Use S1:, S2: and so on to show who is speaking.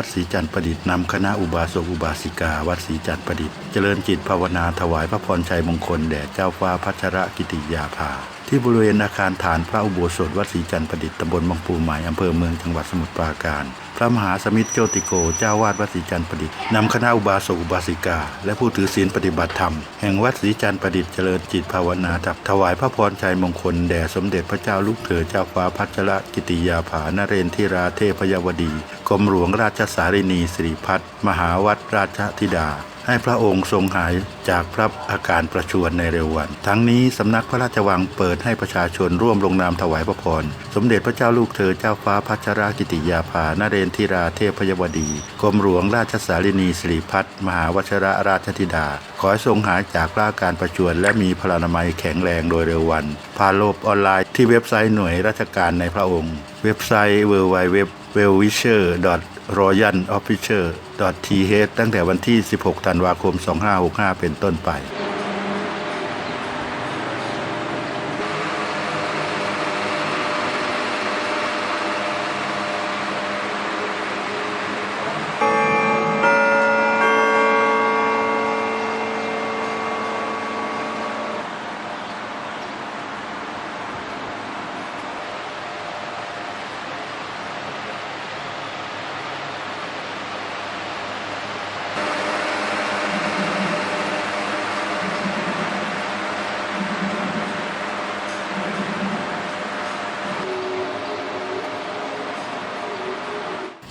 S1: ัดศรีจันทร์ประดิษฐ์นำคณะอุบาสกอุบาสิกา วัดศรีจันทร์ประดิษฐ์เจริญจิตภาวนาถวายพระพรชัยมงคลแด่เจ้าฟ้าพัชรกิติยาภา ที่บริเวณอาคารฐานพระอุโบสถวัดศรีจันทร์ประดิษฐ์ตำบลบางปูใหม่อำเภอเมืองจังหวัดสมุทรปราการ พระมหาสมิทธโจติโกเจ้าวาดวัดศรีจันทร์ประดิษฐ์นำคณะอุบาสกอุบาสิกา และผู้ถือศีลปฏิบัติธรรม แห่งวัดศรีจันทร์ประดิษฐ์เจริญจิตภาวนาทับถวายพระพรชัยมงคลแด่สมเด็จพระเจ้าลูกเธอเจ้าฟ้าพัชรกิติยาภานเรนทิราเทพยวดีกรมหลวงราชสารินีสิริพัฒน์มหาวัดราชธิดา ให้พระองค์ทรงหายจากพระอาการประชวรในเร็ววัน ทั้งนี้สำนักพระราชวังเปิดให้ประชาชนร่วมลงนามถวายพระพร สมเด็จพระเจ้าลูกเธอเจ้าฟ้าพัชรากิติยาภานเรนทิราเทพยวดี กรมหลวงราชสารินีสิริพัฒน์มหาวชรราชธิดา ขอให้ทรงหายจากพระอาการประชวรและมีพลานามัยแข็งแรงโดยเร็ววันผ่านโลกออนไลน์ที่เว็บไซต์หน่วยราชการในพระองค์ เว็บไซต์ w w w w e l w i s h e r royal official th ตั้งแต่วันที่ 16 ธันวาคม 2565 เป็นต้นไป